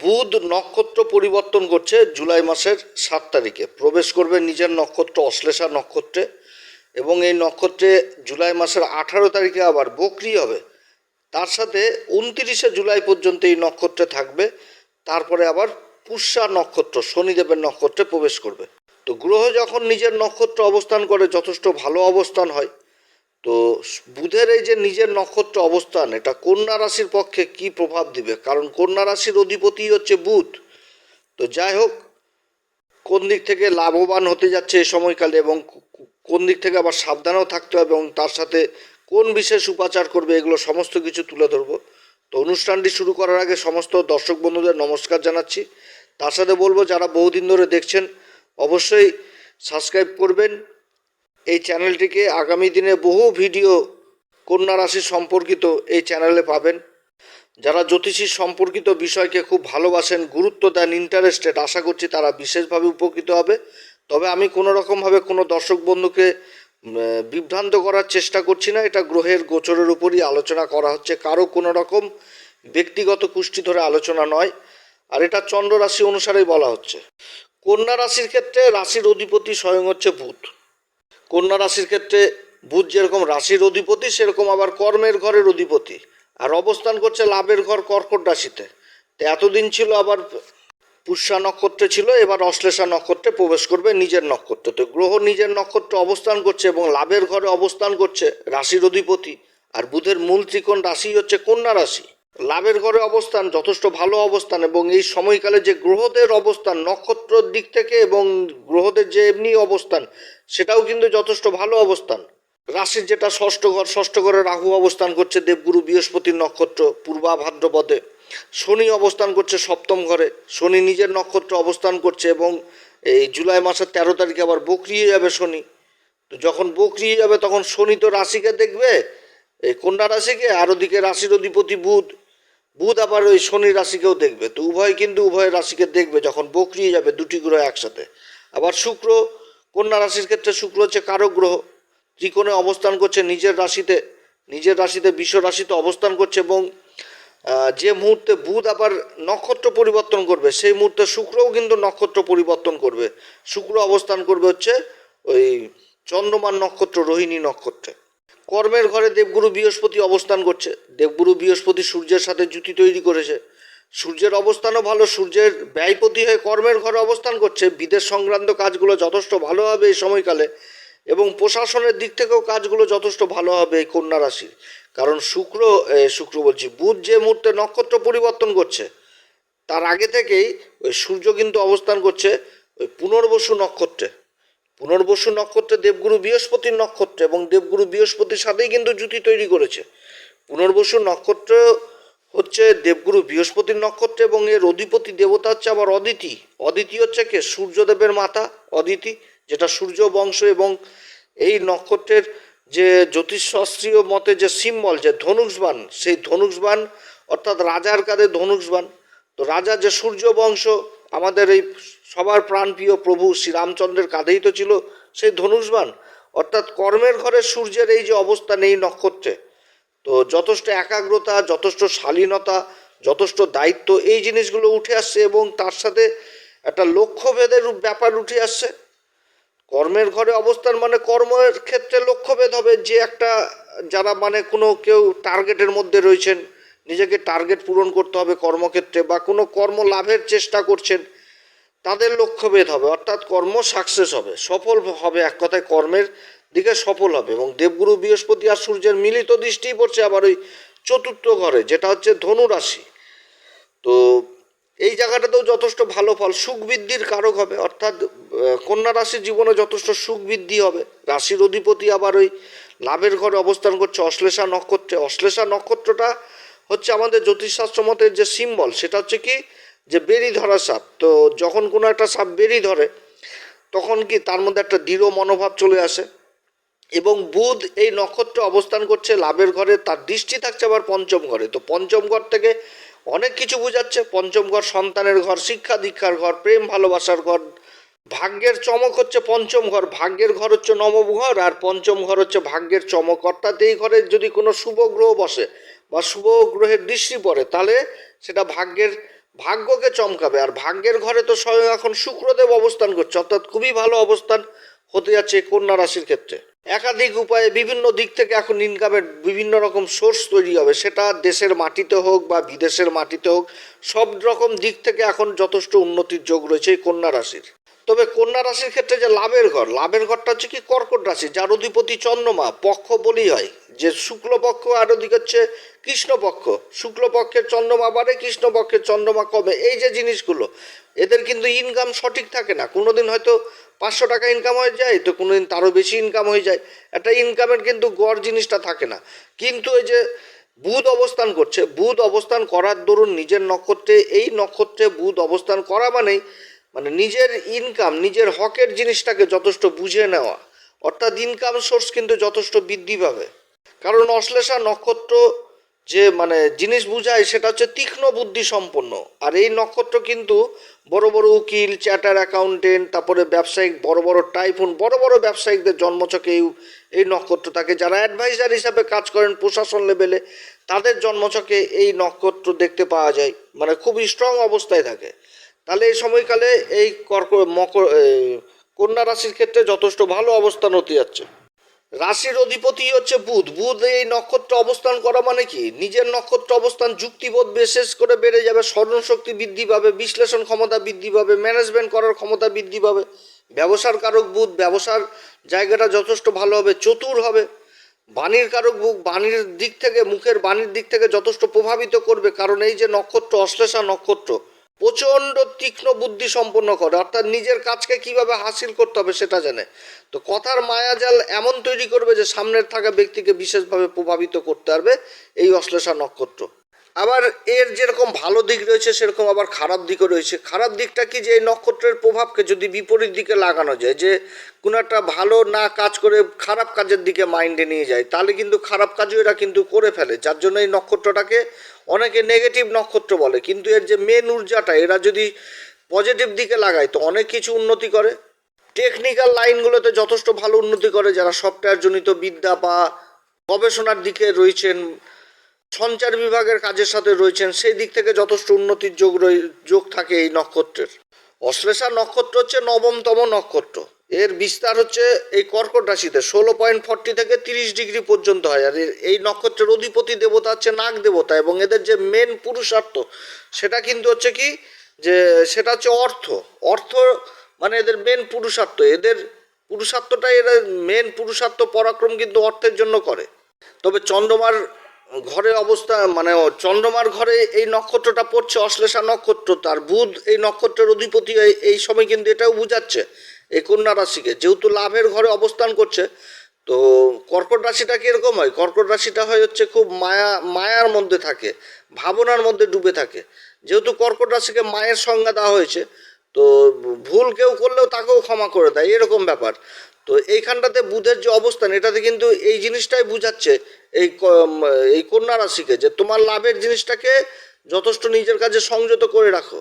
বুধ নক্ষত্র পরিবর্তন করছে জুলাই মাসের সাত তারিখে। প্রবেশ করবে নিজের নক্ষত্র অশ্লেষা নক্ষত্রে এবং এই নক্ষত্রে জুলাই মাসের আঠারো তারিখে আবার বকরি হবে। তার সাথে উনতিরিশে জুলাই পর্যন্ত এই নক্ষত্রে থাকবে। তারপরে আবার পুষ্যা নক্ষত্র, শনিদেবের নক্ষত্রে প্রবেশ করবে। তো গ্রহ যখন নিজের নক্ষত্র অবস্থান করে, যথেষ্ট ভালো অবস্থান হয় তো বুধের এই যে নিজের নক্ষত্র অবস্থান, এটা কন্যা রাশির পক্ষে কি প্রভাব দিবে? কারণ কন্যা রাশির অধিপতি হচ্ছে বুধ। তো যাই হোক, কোন দিক থেকে লাভবান হতে যাচ্ছে এই সময়কালে এবং কোন দিক থেকে আবার সাবধানেও থাকতে হবে এবং তার সাথে কোন বিশেষ উপাচার করবে, এগুলো সমস্ত কিছু তুলে ধরবো। তো অনুষ্ঠানটি শুরু করার আগে সমস্ত দর্শক বন্ধুদের নমস্কার জানাচ্ছি। তার সাথে বলব, যারা বহুদিন ধরে দেখছেন, অবশ্যই সাবস্ক্রাইব করবেন। এই চ্যানেলটিকে আগামী দিনে বহু ভিডিও কন্যা রাশি সম্পর্কিত এই চ্যানেলে পাবেন। যারা জ্যোতিষী সম্পর্কিত বিষয়কে খুব ভালোবাসেন, গুরুত্ব দেন ইন্টারেস্টেড আশা করছি তারা বিশেষভাবে উপকৃত হবে। তবে আমি কোনো রকমভাবে কোনো দর্শক বন্ধুকে বিভ্রান্ত করার চেষ্টা করছি না। এটা গ্রহের গোচরের উপরই আলোচনা করা হচ্ছে। কারও কোনো রকম ব্যক্তিগত কুষ্টি ধরে আলোচনা নয়। আর এটা চন্দ্র রাশি অনুসারেই বলা হচ্ছে। কন্যা রাশির ক্ষেত্রে রাশির অধিপতি স্বয়ং হচ্ছে বুধ। কন্যা রাশির ক্ষেত্রে বুধ যেরকম রাশির অধিপতি, সেরকম আবার কর্মের ঘরের অধিপতি। আর অবস্থান করছে লাভের ঘর কর্কট রাশিতে। তো এতদিন ছিল আবার পুষ্যা নক্ষত্রে ছিল, এবার অশ্লেষা নক্ষত্রে প্রবেশ করবে নিজের নক্ষত্রে। তো গ্রহ নিজের নক্ষত্রে অবস্থান করছে এবং লাভের ঘরে অবস্থান করছে রাশির অধিপতি। আর বুধের মূল ত্রিকোণ রাশি হচ্ছে কন্যা রাশি। লাভের ঘরে অবস্থান, যথেষ্ট ভালো অবস্থান এবং এই সময়কালে যে গ্রহদের অবস্থান, নক্ষত্রর দিক থেকে এবং গ্রহদের যে এমনি অবস্থান, সেটাও কিন্তু যথেষ্ট ভালো অবস্থান। রাশির যেটা ষষ্ঠ ঘর, ষষ্ঠ ঘরে রাহু অবস্থান করছে, দেবগুরু বৃহস্পতির নক্ষত্র পূর্বা ভাদ্রপদে। শনি অবস্থান করছে সপ্তম ঘরে, শনি নিজের নক্ষত্র অবস্থান করছে এবং এই জুলাই মাসের তেরো তারিখে আবার বকরিয়ে যাবে শনি। তো যখন বকরিয়ে যাবে, তখন শনি তো রাশিকে দেখবে, এই কন্যা রাশিকে, আর ওদিকে রাশির অধিপতি বুধ। বুধ আবার ওই শনি রাশিকেও দেখবে। তো উভয় কিন্তু উভয় রাশিকে দেখবে যখন বকরিয়ে যাবে দুটি গ্রহ একসাথে। আবার শুক্র, কন্যা রাশির ক্ষেত্রে শুক্র হচ্ছে কারক গ্রহ। ত্রিকোণে অবস্থান করছে নিজের রাশিতে নিজের রাশিতে বিশ্ব রাশিতে অবস্থান করছে এবং যে মুহূর্তে বুধ আবার নক্ষত্র পরিবর্তন করবে, সেই মুহূর্তে শুক্রও কিন্তু নক্ষত্র পরিবর্তন করবে। শুক্র অবস্থান করবে হচ্ছে ওই চন্দ্রমান নক্ষত্র, রোহিণী নক্ষত্রে। কর্মের ঘরে দেবগুরু বৃহস্পতি অবস্থান করছে। দেবগুরু বৃহস্পতি সূর্যের সাথে জুতি তৈরি করেছে। সূর্যের অবস্থানও ভালো, সূর্যের ব্যয়পতি হয়ে কর্মের ঘরে অবস্থান করছে। বিদেশ সংক্রান্ত কাজগুলো যথেষ্ট ভালো হবে এই সময়কালে এবং প্রশাসনের দিক থেকেও কাজগুলো যথেষ্ট ভালো হবে এই কন্যা রাশির। কারণ শুক্র শুক্র বলছি, বুধ যে মুহূর্তে নক্ষত্র পরিবর্তন করছে, তার আগে থেকেই ওই সূর্য কিন্তু অবস্থান করছে ওই পুনর্বসু নক্ষত্রে। পুনর্বসু নক্ষত্রে দেবগুরু বৃহস্পতির নক্ষত্র এবং দেবগুরু বৃহস্পতির সাথেই কিন্তু জুতি তৈরি করেছে। পুনর্বসু নক্ষত্র হচ্ছে দেবগুরু বৃহস্পতির নক্ষত্র এবং এর অধিপতি দেবতা হচ্ছে আবার অদিতি। অদিতি হচ্ছে কে? সূর্যদেবের মাতা, অদিতি, যেটা সূর্য, বংশ এবং এই নক্ষত্রের যে জ্যোতিষশাস্ত্রীয় মতে যে সিম্বল যে ধনুষবান সেই ধনুষবান অর্থাৎ রাজার কাঁধে ধনুষবান তো রাজা যে সূর্য, বংশ আমাদের এই সবার প্রাণপ্রিয় প্রভু শ্রীরামচন্দ্রের কাঁধেই তো ছিল সেই ধনুষবান অর্থাৎ কর্মের ঘরে সূর্যের এই যে অবস্থা নেই নক্ষত্রে, তো যথেষ্ট একাগ্রতা, যথেষ্ট শালীনতা, যথেষ্ট দায়িত্ব, এই জিনিসগুলো উঠে আসছে এবং তার সাথে একটা লক্ষ্যভেদের ব্যাপার উঠে আসছে। কর্মের ঘরে অবস্থান মানে কর্মের ক্ষেত্রে লক্ষ্যভেদ হবে। যে একটা যারা মানে কোনো কেউ টার্গেটের মধ্যে রয়েছেন নিজেকে টার্গেট পূরণ করতে হবে কর্মক্ষেত্রে বা কোনো কর্ম লাভের চেষ্টা করছেন, তাদের লক্ষ্যভেদ হবে, অর্থাৎ কর্ম সাকসেস হবে, সফল হবে, এক কথায় কর্মের দিকে সফল হবে এবং দেবগুরু বৃহস্পতি আর সূর্যের মিলিত দৃষ্টিই পড়ছে আবার ওই চতুর্থ ঘরে, যেটা হচ্ছে ধনু রাশি। তো এই জায়গাটাতেও যথেষ্ট ভালো ফল, সুখ বৃদ্ধির কারক হবে, অর্থাৎ কন্যা রাশির জীবনে যথেষ্ট সুখ বৃদ্ধি হবে, রাশির অধিপতি আবার ওই লাভের ঘরে অবস্থান করছে, অশ্লেষা নক্ষত্রে, অশ্লেষা নক্ষত্রটা হচ্ছে আমাদের জ্যোতিষশাস্ত্র মতের যে সিম্বল সেটা হচ্ছে কি? যে বেরি ধরা সাপ। তো যখন কোনো একটা সাপ বেরি ধরে, তখন কি তার মধ্যে একটা দৃঢ় মনোভাব চলে আসে। এবং বুধ এই নক্ষত্রে অবস্থান করছে, লাভের ঘরে, তার দৃষ্টি থাকছে আবার পঞ্চম ঘরে। তো পঞ্চম ঘর থেকে অনেক কিছু বোঝাচ্ছে। পঞ্চম ঘর সন্তানের ঘর, শিক্ষা দীক্ষার ঘর, প্রেম ভালোবাসার ঘর ভাগ্যের চমক হচ্ছে পঞ্চম ঘর, ভাগ্যের ঘর হচ্ছে নবম ঘর, আর পঞ্চম ঘর হচ্ছে ভাগ্যের চমক। অর্থাৎ এই ঘরে যদি কোনো শুভ গ্রহ বসে বা শুভ গ্রহের দৃষ্টি পড়ে, তাহলে সেটা ভাগ্যের ভাগ্যকে চমকাবে। আর ভাগ্যের ঘরে তো স্বয়ং এখন শুক্রদেব অবস্থান করছে, অর্থাৎ খুবই ভালো অবস্থান হতে যাচ্ছে কন্যা রাশির ক্ষেত্রে। একাধিক উপায়ে বিভিন্ন দিক থেকে এখন ইনকামের বিভিন্ন রকম সোর্স তৈরি হবে। সেটা দেশের মাটিতে হোক বা বিদেশের মাটিতে হোক, সব রকম দিক থেকে এখন যথেষ্ট উন্নতির যোগ রয়েছে এই কন্যা রাশির। তবে কন্যা রাশির ক্ষেত্রে যে লাভের ঘর, লাভের ঘরটা হচ্ছে কি কর্কট রাশি, যার অধিপতি চন্দ্রমা, পক্ষ বলি হয়। যে শুক্লপক্ষ আর ওদিকে হচ্ছে কৃষ্ণপক্ষ। শুক্লপক্ষের চন্দ্রমা বাড়ে, কৃষ্ণপক্ষের চন্দ্রমা কমে। এই যে জিনিসগুলো, এদের কিন্তু ইনকাম সঠিক থাকে না। কোনোদিন হয়তো পাঁচশো টাকা ইনকাম হয়ে যায়, তো কোনোদিন তারও বেশি ইনকাম হয়ে যায়। একটা ইনকামের কিন্তু গড় জিনিসটা থাকে না। কিন্তু এই যে বুধ অবস্থান করছে, বুধ অবস্থান করার দরুন নিজের নক্ষত্রে, এই নক্ষত্রে বুধ অবস্থান করা মানেই মানে নিজের ইনকাম নিজের হকের জিনিসটাকে যথেষ্ট বুঝে নেওয়া। অর্থাৎ ইনকাম সোর্স কিন্তু যথেষ্ট বৃদ্ধি পাবে। কারণ অশ্লেষা নক্ষত্র যে মানে জিনিস বুঝায়, সেটা হচ্ছে তীক্ষ্ণ বুদ্ধি সম্পন্ন। আর এই নক্ষত্র কিন্তু বড় বড় উকিল চ্যাটার অ্যাকাউন্টেন্ট তারপরে ব্যবসায়িক, বড় বড় টাইফুন বড় বড় ব্যবসায়িকদের জন্মছকে এই এই নক্ষত্র। থাকে যারা অ্যাডভাইজার হিসাবে কাজ করেন প্রশাসন লেভেলে তাদের জন্মছকে এই নক্ষত্র দেখতে পাওয়া যায়। মানে খুবই স্ট্রং অবস্থায় থাকে। তাহলে এই সময়কালে এই কর্ক, মকর কন্যা রাশির ক্ষেত্রে যথেষ্ট ভালো অবস্থান হতে যাচ্ছে রাশির অধিপতি হচ্ছে বুধ। বুধ এই নক্ষত্র অবস্থান করা মানে কি? নিজের নক্ষত্র অবস্থান যুক্তিবোধ বিশেষ করে বেড়ে যাবে, স্মরণশক্তি বৃদ্ধি পাবে, বিশ্লেষণ ক্ষমতা বৃদ্ধি পাবে ম্যানেজমেন্ট করার ক্ষমতা বৃদ্ধি পাবে। ব্যবসার কারক বুধ, ব্যবসার জায়গাটা যথেষ্ট ভালো হবে, চতুর হবে। বাণীর কারক বুক বাণীর দিক থেকে, মুখের বাণীর দিক থেকে যথেষ্ট প্রভাবিত করবে। কারণ এই যে নক্ষত্র, অশ্লেষা নক্ষত্র প্রচণ্ড তীক্ষ্ণ বুদ্ধি সম্পন্ন করে, অর্থাৎ নিজের কাজকে কীভাবে হাসিল করতে হবে সেটা জানে। তো কথার মায়াজাল এমন তৈরি করবে যে সামনের থাকা ব্যক্তিকে বিশেষভাবে প্রভাবিত করতে পারবে এই অশ্লেষা নক্ষত্র। আবার এর যেরকম ভালো দিক রয়েছে, সেরকম আবার খারাপ দিকও রয়েছে। খারাপ দিকটা কি যে, এই নক্ষত্রের প্রভাবকে যদি বিপরীত দিকে লাগানো যায়, যে কোনো একটা ভালো না কাজ করে খারাপ কাজের দিকে মাইন্ডে নিয়ে যায়, তাহলে কিন্তু খারাপ কাজও এরা কিন্তু করে ফেলে। যার জন্য এই নক্ষত্রটাকে অনেকে নেগেটিভ নক্ষত্র বলে। কিন্তু এর যে মেন ঊর্জাটা এরা যদি পজিটিভ দিকে লাগায়, তো অনেক কিছু উন্নতি করে। টেকনিক্যাল লাইনগুলোতে যথেষ্ট ভালো উন্নতি করে, যারা সফটওয়্যারজনিত বিদ্যা বা গবেষণার দিকে রয়েছেন সঞ্চার বিভাগের কাজের সাথে রয়েছেন, সেই দিক থেকে যথেষ্ট উন্নতির যোগ যোগ থাকে এই নক্ষত্রের। অশ্লেষা নক্ষত্র হচ্ছে নবমতম নক্ষত্র। এর বিস্তার হচ্ছে এই কর্কট রাশিতে, ষোলো পয়েন্ট ফর্টি থেকে তিরিশ ডিগ্রি পর্যন্ত হয়। আর এই নক্ষত্রের অধিপতি দেবতা হচ্ছে নাগ দেবতা এবং এদের যে মেন পুরুষার্থ, সেটা কিন্তু হচ্ছে কি? যে, সেটা হচ্ছে অর্থ। অর্থ মানে এদের মেন পুরুষার্থ। এদের পুরুষার্থটাই এরা মেন পুরুষার্থ পরাক্রম কিন্তু অর্থের জন্য করে। তবে চন্দ্রমার ঘরে অবস্থা মানে চন্দ্রমার ঘরে এই নক্ষত্রটা পড়ছে, অশ্লেষা নক্ষত্র, তার বুধ এই নক্ষত্রের অধিপতি এই সময় কিন্তু এটাও বুঝাচ্ছে, এই কন্যা রাশিকে, যেহেতু লাভের ঘরে অবস্থান করছে, তো কর্কট রাশিটা কীরকম হয়? কর্কট রাশিটা হয় হচ্ছে খুব মায়া, মায়ার মধ্যে থাকে, ভাবনার মধ্যে ডুবে থাকে। যেহেতু কর্কট রাশিকে মায়ের সংজ্ঞা দেওয়া হয়েছে, তো ভুল কেউ করলেও তাকেও ক্ষমা করে দেয়, এরকম ব্যাপার। তো এইখানটাতে বুধের যে অবস্থান, এটাতে কিন্তু এই জিনিসটাই বুঝাচ্ছে এই এই কন্যা রাশিকে, যে তোমার লাভের জিনিসটাকে যথেষ্ট নিজের কাছে সংযত করে রাখো।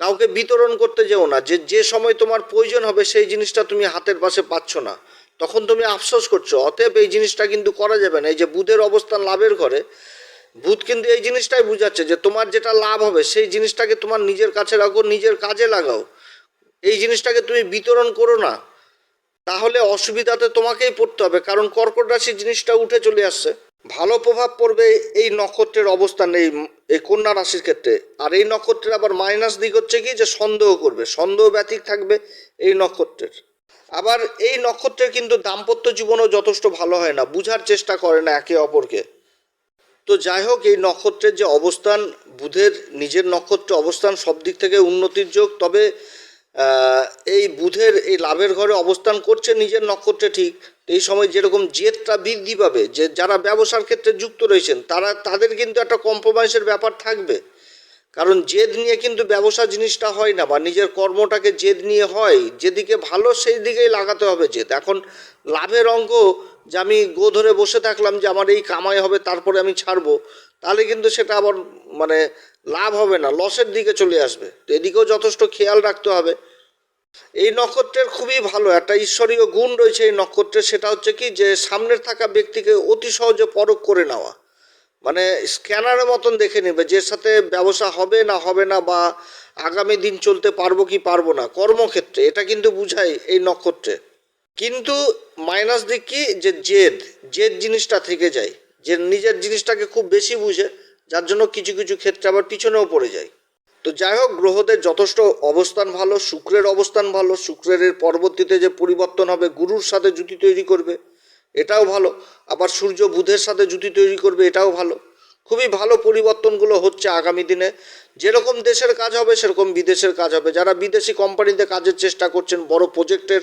কাউকে বিতরণ করতে যেও না, যে যে সময় তোমার প্রয়োজন হবে সেই জিনিসটা তুমি হাতের পাশে পাচ্ছ না। তখন তুমি আফসোস করছ, অতএব এই জিনিসটা কিন্তু করা যাবে না। এই যে বুধের অবস্থান লাভের ঘরে, বুধ কিন্তু এই জিনিসটাই বুঝাচ্ছে যে তোমার যেটা লাভ হবে সেই জিনিসটাকে তোমার নিজের কাছে রাখো, নিজের কাজে লাগাও। এই জিনিসটাকে তুমি বিতরণ করো না। তাহলে অসুবিধাতে তোমাকেই পড়তে হবে, কারণ কর্কট রাশি জিনিসটা উঠে চলে আসছে। ভালো প্রভাব পড়বে এই নক্ষত্রের অবস্থান, এই এই কন্যা রাশির ক্ষেত্রে। আর এই নক্ষত্রের আবার মাইনাস দিক হচ্ছে কি? যে সন্দেহ করবে, সন্দেহ ব্যতিক থাকবে এই নক্ষত্রের। আবার এই নক্ষত্রের কিন্তু দাম্পত্য জীবনও যথেষ্ট ভালো হয় না, বুঝার চেষ্টা করে না একে অপরকে। তো যাই হোক, এই নক্ষত্রের যে অবস্থান, বুধের নিজের নক্ষত্রে অবস্থান সব দিক থেকে উন্নতির যোগ, তবে এই বুধের, এই লাভের ঘরে অবস্থান করছে, নিজের নক্ষত্রে ঠিক। এই সময় যেরকম জেদটা বৃদ্ধি পাবে, যে যারা ব্যবসার ক্ষেত্রে যুক্ত রয়েছেন, তারা, তাদের কিন্তু একটা কম্প্রোমাইজের ব্যাপার থাকবে। কারণ জেদ নিয়ে কিন্তু ব্যবসা জিনিসটা হয় না, বা নিজের কর্মটাকে জেদ নিয়ে হয়। যেদিকে ভালো সেই দিকেই লাগাতে হবে জেদ। এখন লাভের অঙ্ক যে আমি গো ধরে বসে থাকলাম যে আমার এই কামাই হবে, তারপরে আমি ছাড়বো, তাহলে কিন্তু সেটা আবার মানে লাভ হবে না, লসের দিকে চলে আসবে। তো এদিকেও যথেষ্ট খেয়াল রাখতে হবে। এই নক্ষত্রের খুবই ভালো, একটা ঈশ্বরীয় গুণ রয়েছে এই নক্ষত্রের সেটা হচ্ছে কি যে সামনের থাকা ব্যক্তিকে অতি সহজে পরখ করে নেওয়া। মানে স্ক্যানারের মতন দেখে নেবে যে সাথে ব্যবসা হবে না হবে না বা আগামী দিন চলতে পারব কি পারব না, কর্মক্ষেত্রে, এটা কিন্তু বুঝায় এই নক্ষত্রে। কিন্তু মাইনাস দিক কি? যে জেদ জেদ জিনিসটা থেকে যায়। যে নিজের জিনিসটাকে খুব বেশি বুঝে যার জন্য কিছু কিছু ক্ষেত্রে আবার পিছনেও পড়ে যায়। তো যাই হোক গ্রহদের যথেষ্ট অবস্থান ভালো, শুক্রের অবস্থান ভালো, শুক্রের পরবর্তীতে যে পরিবর্তন হবে, গুরুর সাথে জুতি তৈরি করবে, এটাও ভালো। আবার সূর্য বুধের সাথে জুতি তৈরি করবে, এটাও ভালো। খুবই ভালো পরিবর্তনগুলো হচ্ছে আগামী দিনে। যেরকম দেশের কাজ হবে, সেরকম বিদেশের কাজ হবে। যারা বিদেশি কোম্পানিতে কাজের চেষ্টা করছেন, বড় প্রজেক্টের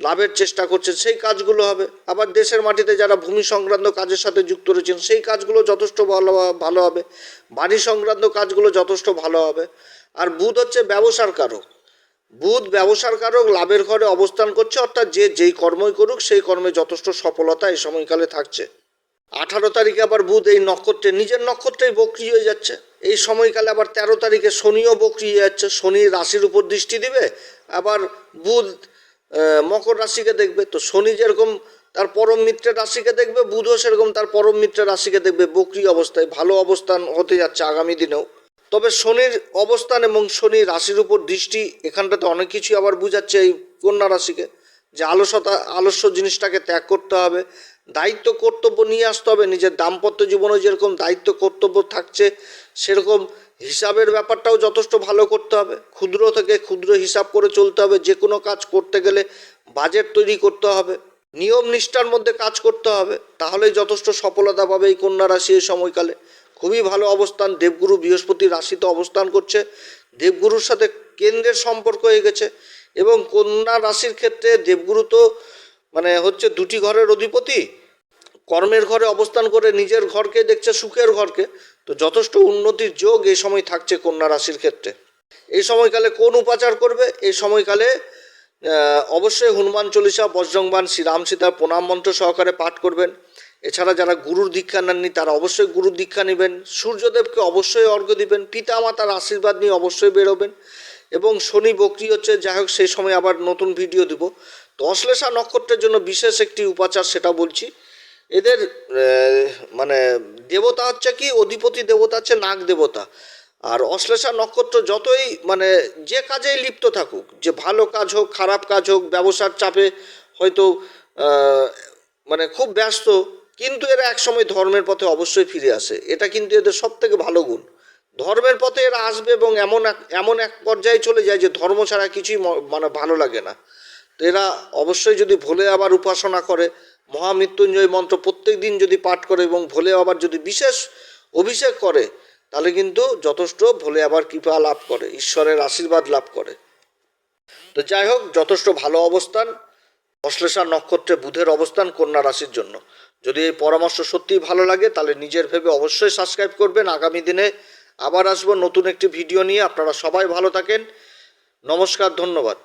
লাভের চেষ্টা করছেন, সেই কাজগুলো হবে। আবার দেশের মাটিতে যারা ভূমি সংক্রান্ত কাজের সাথে যুক্ত রয়েছেন, সেই কাজগুলো যথেষ্ট ভালো ভালো হবে। বাড়ি সংক্রান্ত কাজগুলো যথেষ্ট ভালো হবে। আর বুধ হচ্ছে ব্যবসার কারক। বুধ ব্যবসার কারক, লাভের ঘরে অবস্থান করছে, অর্থাৎ যে যেই কর্মই করুক, সেই কর্মে যথেষ্ট সফলতা এই সময়কালে থাকছে। আঠারো তারিখে আবার বুধ এই নক্ষত্রে, নিজের নক্ষত্রেই বক্রি হয়ে যাচ্ছে। এই সময়কালে আবার তেরো তারিখে শনিও বক্রি হয়ে যাচ্ছে। শনি রাশির উপর দৃষ্টি দিবে। আবার বুধ মকর রাশিকে দেখবে, তো শনি যেরকম তার পরম মিত্রের রাশিকে দেখবে, বুধও সেরকম তার পরম মিত্রের রাশিকে দেখবে, বক্রি অবস্থায় ভালো অবস্থান হতে যাচ্ছে আগামী দিনেও। তবে শনির অবস্থান এবং শনি রাশির উপর দৃষ্টি, এখানটাতে অনেক কিছুই আবার বুঝাচ্ছে এই কন্যা রাশিকে, যে আলসতা, আলস্য জিনিসটাকে ত্যাগ করতে হবে, দায়িত্ব কর্তব্য নিয়ে আসতে হবে, নিজের দাম্পত্য জীবনে যেরকম দায়িত্ব কর্তব্য থাকছে, সেরকম হিসাবের ব্যাপারটাও যথেষ্ট ভালো করতে হবে। ক্ষুদ্র থেকে ক্ষুদ্র হিসাব করে চলতে হবে। যে কোনো কাজ করতে গেলে বাজেট তৈরি করতে হবে। নিয়ম নিষ্ঠার মধ্যে কাজ করতে হবে। তাহলেই যথেষ্ট সফলতা পাবে এই কন্যা রাশি এই সময়কালে। খুবই ভালো অবস্থান। দেবগুরু বৃহস্পতি রাশিতে অবস্থান করছে। দেবগুরুর সাথে কেন্দ্রের সম্পর্ক হয়ে গেছে এবং কন্যা রাশির ক্ষেত্রে দেবগুরু তো মানে হচ্ছে দুটি ঘরের অধিপতি। কর্মের ঘরে অবস্থান করে নিজের ঘরকে দেখছে, সুখের ঘরকে। তো যথেষ্ট উন্নতির যোগ এই সময় থাকছে কন্যা রাশির ক্ষেত্রে। এই সময়কালে কোন উপাচার করবে? এই সময়কালে অবশ্যই হনুমান চল্লিশা বজ্রংবান শ্রীরাম সীতার প্রণাম মন্ত্র সহকারে পাঠ করবেন। এছাড়া যারা গুরুর দীক্ষা নেননি, তারা অবশ্যই গুরুর দীক্ষা নেবেন। সূর্যদেবকে অবশ্যই অর্ঘ্য দিবেন। পিতা মাতার আশীর্বাদ নিয়ে অবশ্যই বেরোবেন। এবং শনি, বকরি হচ্ছে, যাই হোক, সেই সময় আবার নতুন ভিডিও দিব। তো অশ্লেষা নক্ষত্রের জন্য বিশেষ একটি উপাচার, সেটা বলছি। এদের মানে দেবতা হচ্ছে কি? অধিপতি দেবতা হচ্ছে নাগ দেবতা। আর অশ্লেষা নক্ষত্র যতই মানে যে কাজেই লিপ্ত থাকুক, যে ভালো কাজ হোক, খারাপ কাজ হোক, ব্যবসার চাপে হয়তো মানে খুব ব্যস্ত, কিন্তু এরা একসময় ধর্মের পথে অবশ্যই ফিরে আসে। এটা কিন্তু এদের সব থেকে ভালো গুণ। ধর্মের পথে এরা আসবে এবং এমন এক এমন এক পর্যায়ে চলে যায় যে ধর্ম ছাড়া কিছুই মানে ভালো লাগে না। তো এরা অবশ্যই যদি ভোলে আবার উপাসনা করে মহামৃত্যুঞ্জয় মন্ত্র প্রত্যেক দিন যদি পাঠ করে এবং ভোলে আবার যদি বিশেষ অভিষেক করে, তাহলে কিন্তু যথেষ্ট ভোলে আবার কৃপা লাভ করে, ঈশ্বরের আশীর্বাদ লাভ করে। তো যাই হোক, যথেষ্ট ভালো অবস্থান, অশ্লেষা নক্ষত্রে বুধের অবস্থান কন্যা রাশির জন্য। যদি এই পরামর্শ সত্যিই ভালো লাগে, তাহলে নিজের ভেবে অবশ্যই সাবস্ক্রাইব করবেন। আগামী দিনে আবার আসব নতুন একটি ভিডিও নিয়ে। আপনারা সবাই ভালো থাকেন। নমস্কার, ধন্যবাদ।